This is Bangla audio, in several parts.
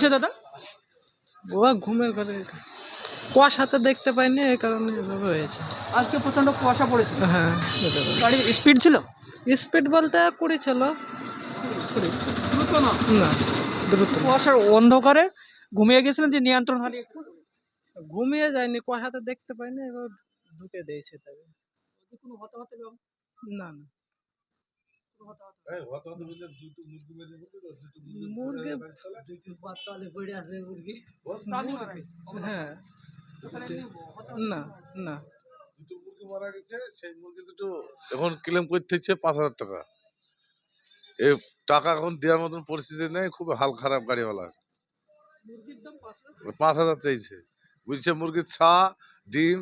হয়েছে দাদা? ও ঘুমের ঘরে কুয়াশাতে দেখতে পাইনি এই কারণে এভাবে হয়েছে। আজকে প্রচণ্ড কুয়াশা পড়েছে হ্যাঁ। গাড়ির স্পিড ছিল? স্পিড বলতে কুড়ি ছিল। কুড়ি। দ্রুত না? না দ্রুত। কুয়াশার অন্ধকারে ঘুমিয়ে গেছিলেন যে নিয়ন্ত্রণ হারিয়ে ঘুমিয়ে যায়নি কুয়াশাতে দেখতে পাইনি এবার ঢুকে দিয়েছে তবে কোনো ব্যাপার- না না। হ্যাঁ। না না। দুটো মুরগি মারা গেছে সেই মুরগি দুটো এখন ক্লেম করতেছে পাঁচ হাজার টাকা। এই টাকা এখন দেওয়ার মতন পরিস্থিতি নেই খুব হাল খারাপ গাড়িওয়ালার। পাঁচ হাজার। পাঁচ হাজার চাইছে। বুঝছে মুরগির ছা ডিম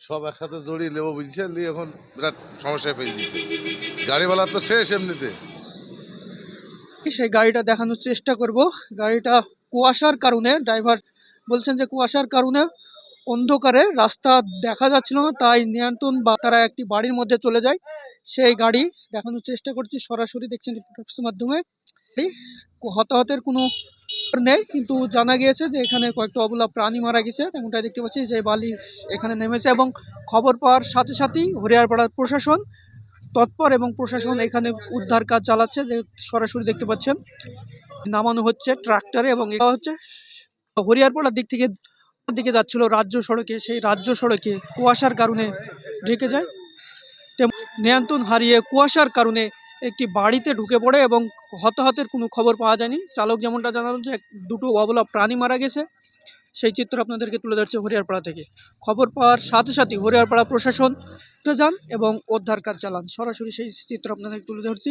সব একসাথে জড়িয়ে নেব বুঝছে নিয়ে এখন বিরাট সমস্যায় ফেলে দিচ্ছে গাড়িওয়ালার তো শেষ এমনিতে। সেই গাড়িটা দেখানোর চেষ্টা করব। গাড়িটা কুয়াশার কারণে, ড্রাইভার বলছেন যে কুয়াশার কারণে অন্ধকারে রাস্তা দেখা যাচ্ছিল না, তাই নিয়ন্ত্রণ বা তারা একটি বাড়ির মধ্যে চলে যায়। সেই গাড়ি দেখানোর চেষ্টা করছি। সরাসরি দেখছেন মাধ্যমে। হতাহতের কোনো নেই, কিন্তু জানা গিয়েছে যে এখানে কয়েকটা অবলা প্রাণী মারা গেছে। তেমনটাই দেখতে পাচ্ছি যে বালি এখানে নেমেছে এবং খবর পাওয়ার সাথে সাথেই হরিয়ারপাড়ার প্রশাসন তৎপর এবং প্রশাসন এখানে উদ্ধার কাজ চালাচ্ছে, যে সরাসরি দেখতে পাচ্ছেন। নামানো হচ্ছে ট্রাক্টরে এবং এটা হচ্ছে হরিয়ারপাড়ার দিক থেকে, দিকে যাচ্ছিল রাজ্য সড়কে, সেই রাজ্য সড়কে কুয়াশার কারণে ঢেকে যায়। নিয়ন্ত্রণ হারিয়ে কুয়াশার কারণে একটি বাড়িতে ঢুকে পড়ে এবং হতাহতের কোনো খবর পাওয়া যায়নি। চালক যেমনটা জানালো যে দুটো অবলা প্রাণী মারা গেছে। সেই চিত্র আপনাদেরকে তুলে ধরছে হরিয়ারপাড়া থেকে। খবর পাওয়ার সাথে সাথে হরিয়ারপাড়া প্রশাসন যান এবং উদ্ধার কাজ চালান। সরাসরি সেই চিত্র আপনাদেরকে তুলে ধরছি।